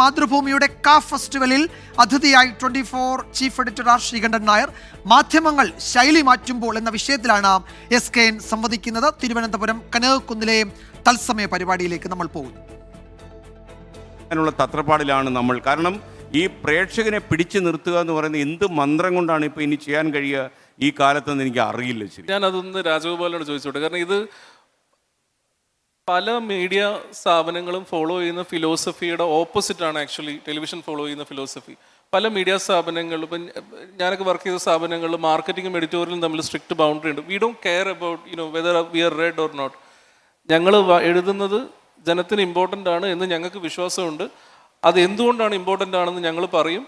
മാതൃഭൂമിയുടെ കാ ഫെസ്റ്റിവലിൽ അതിഥിയായി twenty four chief editor R Sreekandan Nair മാധ്യമങ്ങൾ ശൈലി മാറ്റുമ്പോൾ എന്ന വിഷയത്തിലാണ് എസ് കെ എൻ സംവദിക്കുന്നത്. തിരുവനന്തപുരം കനകക്കുന്നിലെ തത്സമയ പരിപാടിയിലേക്ക് നമ്മൾ പോകുന്നു. അതിനുള്ള തത്രപ്പാടിലാണ് നമ്മൾ. കാരണം ഈ പ്രേക്ഷകനെ പിടിച്ചു നിർത്തുക എന്ന് പറയുന്നത് എന്ത് മന്ത്രം കൊണ്ടാണ് ഇപ്പോൾ ഇനി ചെയ്യാൻ കഴിയുക ഈ കാലത്തെന്ന് എനിക്ക് അറിയില്ല ശരി. ഞാൻ അതൊന്ന് രാജഗോപാലിനോട് ചോദിച്ചോട്ടെ. കാരണം ഇത് പല മീഡിയ സ്ഥാപനങ്ങളും ഫോളോ ചെയ്യുന്ന ഫിലോസഫിയുടെ ഓപ്പോസിറ്റ് ആണ് ആക്ച്വലി ടെലിവിഷൻ ഫോളോ ചെയ്യുന്ന ഫിലോസഫി പല മീഡിയ സ്ഥാപനങ്ങളും ഇപ്പം ഞാനൊക്കെ വർക്ക് ചെയ്ത സ്ഥാപനങ്ങളിൽ മാർക്കറ്റിംഗും എഡിറ്റോറിയലും തമ്മിൽ സ്ട്രിക്റ്റ് ബൗണ്ടറി ഉണ്ട്. We don't care about you know whether we are read or not ഞങ്ങൾ എഴുതുന്നത് ജനത്തിന് ഇമ്പോർട്ടന്റ് ആണ് എന്ന് ഞങ്ങൾക്ക് വിശ്വാസമുണ്ട്. അത് എന്തുകൊണ്ടാണ് ഇമ്പോർട്ടന്റ് ആണെന്ന് ഞങ്ങൾ പറയും.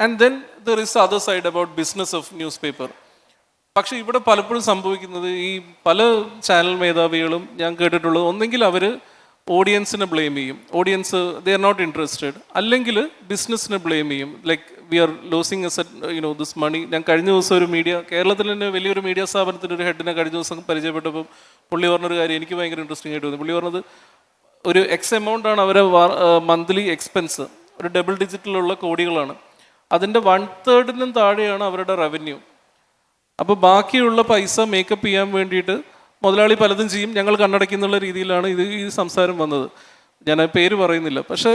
And then there is other side about business of news paper പക്ഷേ ഇവിടെ പലപ്പോഴും സംഭവിക്കുന്നത് ഈ പല ചാനൽ മേധാവികളും ഞാൻ കേട്ടിട്ടുള്ളത് ഒന്നെങ്കിൽ അവർ ഓഡിയൻസിനെ ബ്ലെയിം ചെയ്യും. Audience they are not interested അല്ലെങ്കിൽ ബിസിനസ്സിനെ ബ്ലെയിം ചെയ്യും. Like we are losing as you know this money ഞാൻ കഴിഞ്ഞ ദിവസം ഒരു മീഡിയ കേരളത്തിൽ തന്നെ വലിയൊരു മീഡിയ സ്ഥാപനത്തിന്റെ ഒരു ഹെഡിനെ കഴിഞ്ഞ ദിവസം പരിചയപ്പെട്ടപ്പോൾ പുള്ളി പറഞ്ഞൊരു കാര്യം എനിക്ക് ഭയങ്കര ഇൻട്രസ്റ്റിംഗ് ആയിട്ട് തോന്നി. പുള്ളി പറഞ്ഞത് ഒരു എക്സ് എമൗണ്ട് ആണ് അവരെ മന്ത്ലി എക്സ്പെൻസ് ഒരു ഡബിൾ ഡിജിറ്റിലുള്ള കോടികളാണ്. അതിന്റെ വൺ തേർഡിനും താഴെയാണ് അവരുടെ റവന്യൂ അപ്പോൾ ബാക്കിയുള്ള പൈസ മേക്കപ്പ് ചെയ്യാൻ വേണ്ടിയിട്ട് മുതലാളി പലതും ചെയ്യും. ഞങ്ങൾ കണ്ണടയ്ക്കുന്നുള്ള രീതിയിലാണ് ഇത് ഈ സംസാരം വന്നത്. ഞാൻ ആ പേര് പറയുന്നില്ല. പക്ഷേ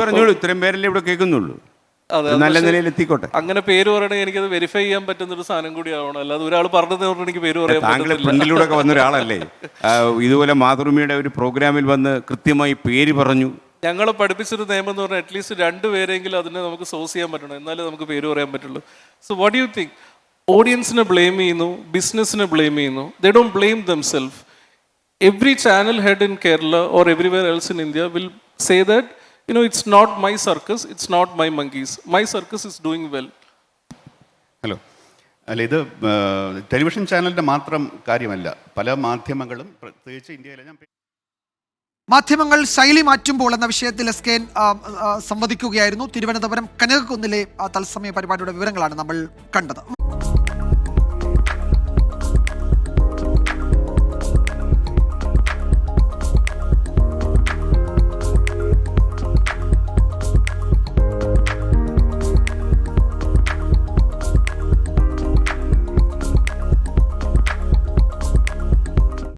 പറഞ്ഞോളൂ. ഇത്രയും പേരല്ലേ ഇവിടെ കേൾക്കുന്നുള്ളൂ. നല്ല നിലയിൽ എത്തിക്കോട്ടെ. അങ്ങനെ പേര് പറയണമെങ്കിൽ എനിക്കത് വെരിഫൈ ചെയ്യാൻ പറ്റുന്ന ഒരു സാധനം കൂടി ആവണം. അല്ലാതെ ഒരാൾ പറഞ്ഞത് കൊണ്ട് എനിക്ക് പേര് പറയാൻ താങ്കൾ പറ്റത്തില്ല. ഫ്രണ്ടിലൂടെ വന്ന ഒരാളല്ലേ? ഇതുപോലെ മാതൃഭൂമിയുടെ ഒരു പ്രോഗ്രാമിൽ വന്ന് കൃത്യമായി പേര് പറഞ്ഞു. ഞങ്ങളെ പഠിപ്പിച്ചൊരു നിയമം എന്ന് പറഞ്ഞാൽ അറ്റ്ലീസ്റ്റ് രണ്ട് പേരെങ്കിലും അതിനെ നമുക്ക് സോസ് ചെയ്യാൻ പറ്റണം. എന്നാലേ നമുക്ക് പേര് പറയാൻ പറ്റുള്ളൂ. സോ വാട്ട് യു തിങ്ക് ഓഡിയൻസിനെ ബ്ലെയിം ചെയ്യുന്നു ബിസിനസ്സിനെ ബ്ലെയിം ചെയ്യുന്നു. They don't blame themselves every channel head in Kerala or everywhere else in India will say that you know it's not my circus it's not my monkeys my circus is doing well hello അല്ല ഇത് television ചാനലിന്റെ മാത്രം കാര്യമല്ല. പല മാധ്യമങ്ങളും പ്രത്യേകിച്ച് ഇന്ത്യയിലെ ഞാൻ മാധ്യമങ്ങൾ ശൈലി മാറ്റുമ്പോൾ എന്ന വിഷയത്തിൽ എസ് കെ സംവദിക്കുകയായിരുന്നു. തിരുവനന്തപുരം കനകക്കുന്നിലെ തത്സമയ പരിപാടിയുടെ വിവരങ്ങളാണ് നമ്മൾ കണ്ടത്.